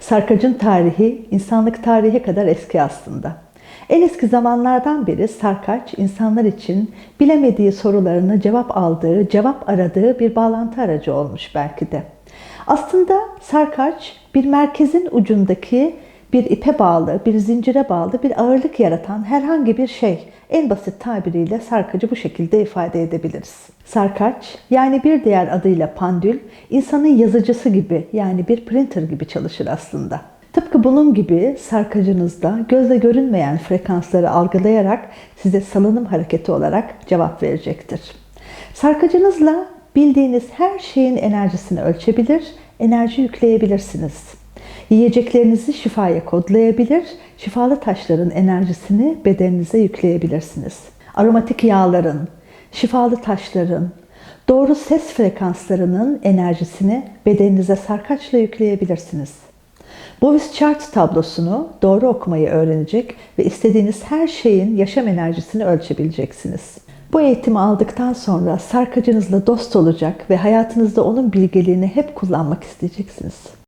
Sarkacın tarihi insanlık tarihi kadar eski aslında. En eski zamanlardan beri sarkaç insanlar için bilemediği sorularını cevap aldığı, cevap aradığı bir bağlantı aracı olmuş belki de. Aslında sarkaç bir merkezin ucundaki bir ipe bağlı, bir zincire bağlı bir ağırlık yaratan herhangi bir şey. En basit tabiriyle sarkacı bu şekilde ifade edebiliriz. Sarkaç yani bir diğer adıyla pandül insanın yazıcısı gibi yani bir printer gibi çalışır aslında. Tıpkı bunun gibi sarkacınızda gözle görünmeyen frekansları algılayarak size salınım hareketi olarak cevap verecektir. Sarkacınızla bildiğiniz her şeyin enerjisini ölçebilir, enerji yükleyebilirsiniz. Yiyeceklerinizi şifaya kodlayabilir, şifalı taşların enerjisini bedeninize yükleyebilirsiniz. Aromatik yağların, şifalı taşların, doğru ses frekanslarının enerjisini bedeninize sarkaçla yükleyebilirsiniz. Voice Chart tablosunu doğru okumayı öğrenecek ve istediğiniz her şeyin yaşam enerjisini ölçebileceksiniz. Bu eğitimi aldıktan sonra sarkacınızla dost olacak ve hayatınızda onun bilgeliğini hep kullanmak isteyeceksiniz.